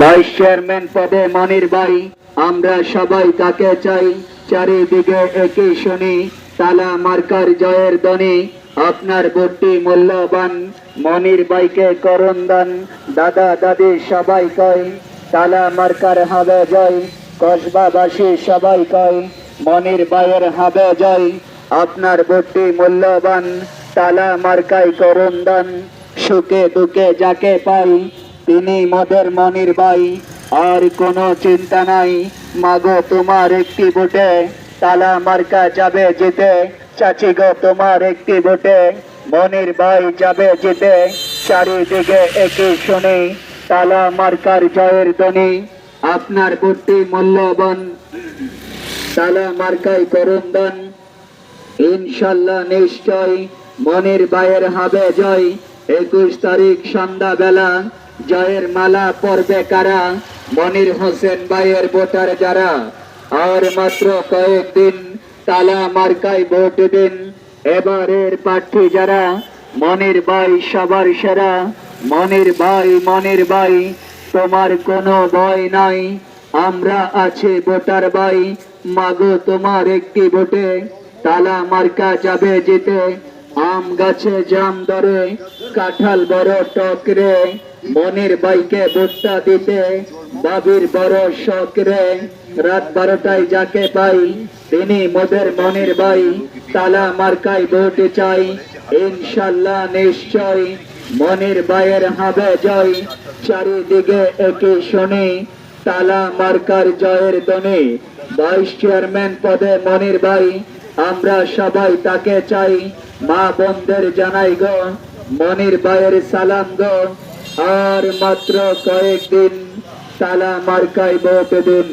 Vice chairman পদে মনির ভাই, আমরা সবাই তাকে চাই। চারিদিকে একই শুনি, তালা মার্কার জয়ের ধ্বনি। আপনার ভোটটি মূল্যবান, মনির ভাইকে করণ দান। দাদা, দাদি সবাই কয়, তালা মার্কার হবে জয়। কসবাবাসী সবাই কয়, মনির ভাইয়ের হবে জয়। আপনার ভোটটি মূল্যবান, তালা মার্কাই করণ দান। সুখে দুঃখে যাকে পাই তিনি মদের মনির ভাই। আর কোনো চিন্তা নাই। মাগো, তোমার একটি ভোটে তালা মার্কা যাবে জিতে। চাচি গো, তোমার একটি ভোটে মনির ভাই যাবে জিতে। চারিদিকে একই শুনি, তালা মার্কার জয়ের ধ্বনি। আপনার ভোটটি মূল্যবান তালা মার্কাই করুন দান। ইনশাল্লাহ নিশ্চয় মনির ভাইয়ের হবে জয়। একুশ তারিখ সন্ধ্যা বেলা জয়ের মালা পরবে কারা? মনির হোসেন ভাইয়ের ভোটার যারা? আর মাত্র কয়েকদিন তালা মার্কায় ভোট দিন। এবারের প্রার্থী যারা? মনির ভাই সবার সেরা। মনির ভাই মনির ভাই, তোমার কোনো ভয় নাই। আমরা আছি ভোটার ভাই। মাগো তোমার একটি ভোটে। তালা মার্কা যাবে যেতে আম গাছে জাম ধরে, কাঁঠাল বড় টক রে। মনির বাইকে ভোটটা দিতে, বাবির বড় শখ রে। রাত বারোটায় যাকে পাই, তিনি মোদের মনির ভাই তালা মার্কায় ভোট চাই, ইনশাল্লাহ নিশ্চয় মনির ভাইয়ের হবে জয়। চারিদিকে একই শুনি, তালা মার্কার জয়ের দনে ভাইস চেয়ারম্যান পদে মনির ভাই, আমরা সবাই তাকে চাই। মা বোনদের জানাই গো, মনির ভাইয়ের সালাম গো। আর মাত্র কয়েকদিন তালা মার্কায় বহতে দিন।